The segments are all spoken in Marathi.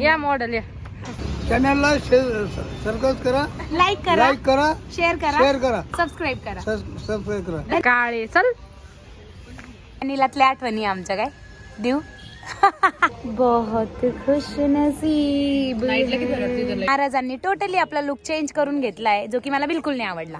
या मॉडेल या. चॅनलला सबस्क्राईब करा. लाईक करा. लाईक करा. शेअर करा. शेअर करा. सबस्क्राईब करा. सबस्क्राईब करा. काळे चल. नीलातल्या आठवणी आमच्या काय? देऊ. बहुत खुश नसीब महाराजांनी टोटली आपला लुक चेंज करून घेतलाय जो की मला बिलकुल नाही आवडला.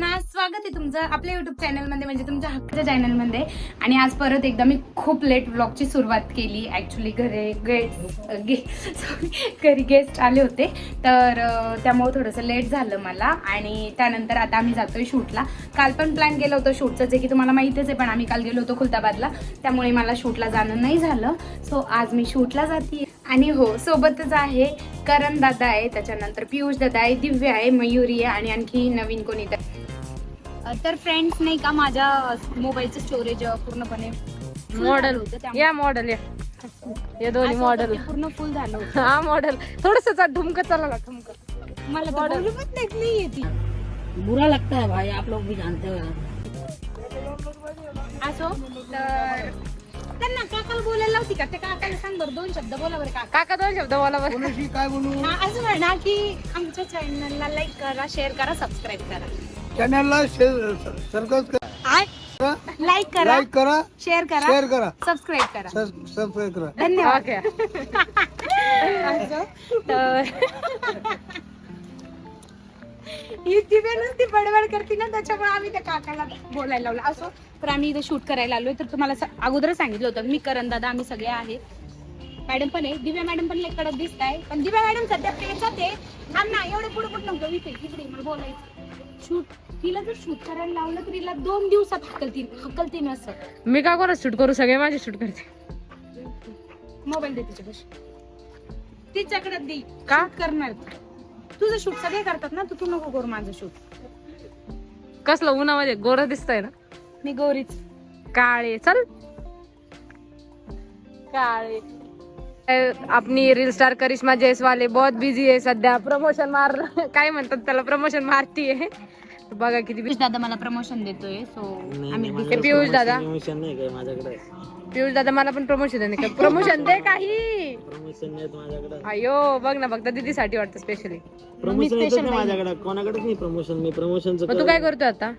ना स्वागत आहे तुमचं आपल्या युट्यूब चॅनलमध्ये म्हणजे तुमच्या हक्काच्या चॅनलमध्ये आणि आज परत एकदा मी खूप लेट व्लॉगची सुरुवात केली. ॲक्च्युली घरे गेस्ट गे सॉरी घरी गेस्ट आले होते. तर त्यामुळे थोडंसं लेट झालं मला. आणि त्यानंतर आता आम्ही जातो आहे शूटला. काल पण प्लॅन केलं होतं शूटचं जे की तुम्हाला माहितीच आहे पण आम्ही काल गेलो होतो खुलताबादला. त्यामुळे मला शूटला जाणं नाही झालं. सो आज मी शूटला जाते आणि हो सोबतच आहे करण दादा आहे. त्याच्यानंतर पियुष दादा आहे दिव्या आहे मयुरी आहे आणि आणखी नवीन कोणी तर. तर फ्रेंड्स नाही का माझ्या मोबाईलचं स्टोरेज पूर्णपणे मॉडेल होतं या मॉडेल या. या दोन्ही होतं मॉडेल पूर्ण फुल झालं होतं. हा मॉडेल थोडस ठुमक चालला ठुमक मला तर Model. बोलू पण देत नाहीये ती. बुरा लगता है भाई आप लोग भी जानते हो? असो तर त्यांना काकाला बोलायला लावती का? ते काकाला सांग बरं दोन शब्द बोला बरं काका. काका दोन शब्द बोला बरं. काय बोलू? हा, असं म्हणा की आमच्या चॅनलला लाईक करा शेअर करा सबस्क्राईब करा. चॅनलला करा लाईक करा लाईक करा शेअर करा शेअर करा. सबस्क्राईब करा. सबस्क्राईब करा. धन्यवाद. तर ही दिव्या नुसती बडबड करते ना त्याच्यामुळे आम्ही त्या काकाला बोलायला लावलं. असो तर आम्ही इथे शूट करायला आलोय. तर तुम्हाला स- अगोदर सांगितलं होतं मी करण दादा आम्ही सगळे आहेत मॅडम पण आहे. दिव्या मॅडम पण लई कडक दिसत आहे पण दिव्या मॅडम सध्या पेचात आहे. थांब ना एवढं पुढे पुढे नको इथे इकडे मला बोलायचं. शूट तिला जर शूट करायला लावलं तर तिला दोन दिवसात मी का कोणाच शूट करू? सगळे माझे शूट करते. मोबाईल दे तिच्यापाशी तिच्याकडे दे. का? Shoot करणार. ती. तुझं शूट सगळे करतात ना तू तू नको करू माझं शूट. कसलं उन्हामध्ये? गोर दिसतंय ना? मी गौरीच. काळे. चल. काळे. अपनी रील स्टार करिश्मा जयसवाले बहुत बिझी आहे सध्या. प्रमोशन मार काय म्हणतात त्याला? प्रमोशन मारतीये. बघा किती busy. दादा मला प्रमोशन देतोय सो आम्ही पियुष दादा. प्रमोशन नाही काय माझ्याकडे? पियुष दादा मला पण प्रमोशन दे प्रमोशन दे काही. प्रमोशन नाही माझ्याकडे. अयो बघ ना फक्त दीदीसाठी वाटतं स्पेशली प्रमोशन माझ्याकडे. कोणाकडेच नाही प्रमोशन मी प्रमोशनचं मग तू काय करतोय आता?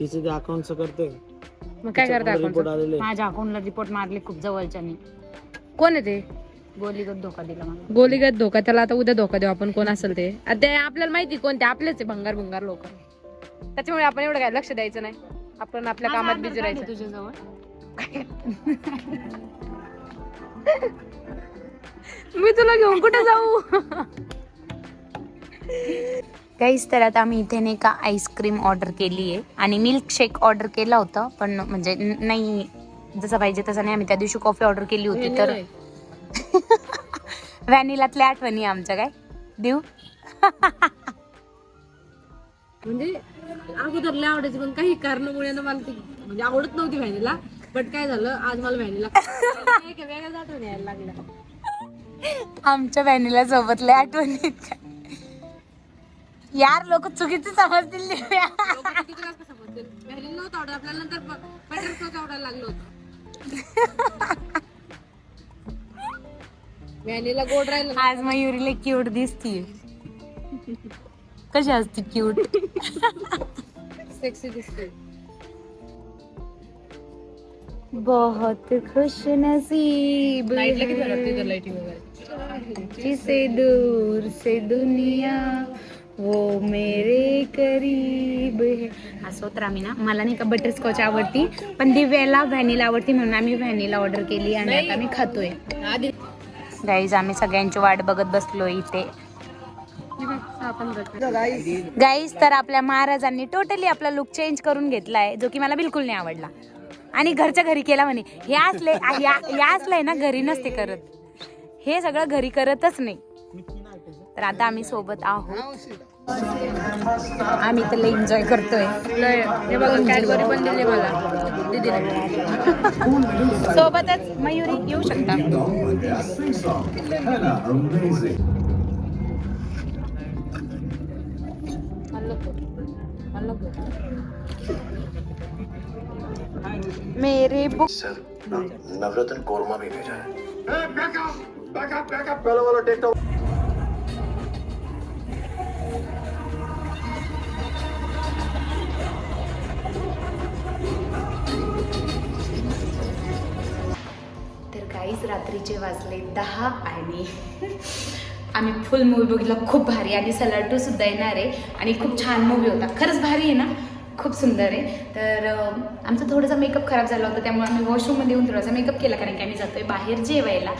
तिचं ते अकाउंटचं करते मग काय करता माझ्या अकाउंटला रिपोर्ट मारले खूप जवळच्यानी. कोण आहे ते? गोलीगत धोका दिला मला गोलीगत धोका त्याला आता उद्या धोका देऊ आपण. कोण असेल ते? आता ते आपल्याला माहिती कोणते? आपलेच आहे भंगार भंगार लोक. त्याच्यामुळे आपण एवढं काय लक्ष द्यायचं नाही. आपण आपल्या कामात बिझी राहायचं. तुझ्या जवळ मी तुला घेऊन कुठे जाऊ? काहीच तर आता आम्ही इथे नाही का आईस्क्रीम ऑर्डर केली आहे. आणि मिल्क शेक ऑर्डर केला होता पण म्हणजे न- नाही जसं पाहिजे तसं नाही. आम्ही त्या दिवशी कॉफी ऑर्डर केली होती तर व्हॅनिलातल्या आठवणी आमच्या काय? देऊ? म्हणजे अगोदर लय आवडायची पण काही कारणामुळे ना मला ती म्हणजे आवडत नव्हती व्हॅनिला बट काय झालं आज मला व्हॅनिला वेगळ्याच आठवण यायला लागल्या. आमच्या व्हॅनिला सोबत लय आठवणी यार लोक चुकीचे समजतील दिव्या. व्हॅनिला नव्हतं आवडत आपल्याला नंतर बटरस्कॉच आवडायला लागलं होतं. व्हॅनिला गोड राहिलं आज मयुरीला क्यूट दिसतीये. कशी असते क्यूट सेक्सी दिसते. बहुत खुश नसीब लाईटला किती वाटते तर लाईटिंग वगैरे? जिसे दूर से दुनिया वो मेरे करीब है। असं तर आम्ही ना मला नाही का बटरस्कॉच आवडती पण दिव्याला व्हॅनिला आवडती म्हणून आम्ही व्हॅनिला ऑर्डर केली आणि आता आम्ही खातोय. आधी गाईज आम्ही सगळ्यांची वाट बघत बसलो इथे. गाईज तर आपल्या महाराजांनी टोटली आपला लुक चेंज करून घेतलाय जो की मला बिलकुल नाही आवडला. आणि घरच्या घरी केला म्हणे. हे असले या असलंय ना घरी नसते करत. हे सगळं घरी करतच नाही. तर आता आम्ही सोबत आहोत. आम्ही तर लई एन्जॉय करतोय. हे बघा कॅडबरी पण दिली मला. दीदीने सोबतच मयुरी येऊ शकता. मेरे बुक सर नवरत्न कोरमा भी भेजा है। तर काहीच रात्रीचे वाजले दहा आणि आम्ही फुल मूवी बघितला. खूप भारी. आणि सलाटू सुद्धा येणार आहे. आणि खूप छान मूवी होता. खरंच भारी आहे ना? खूप सुंदर आहे. तर आमचा थोडासा मेकअप खराब झाला होता. त्यामुळे आम्ही वॉशरूममध्ये येऊन थोडासा मेकअप केला. कारण की आम्ही जातोय बाहेर जेवायला.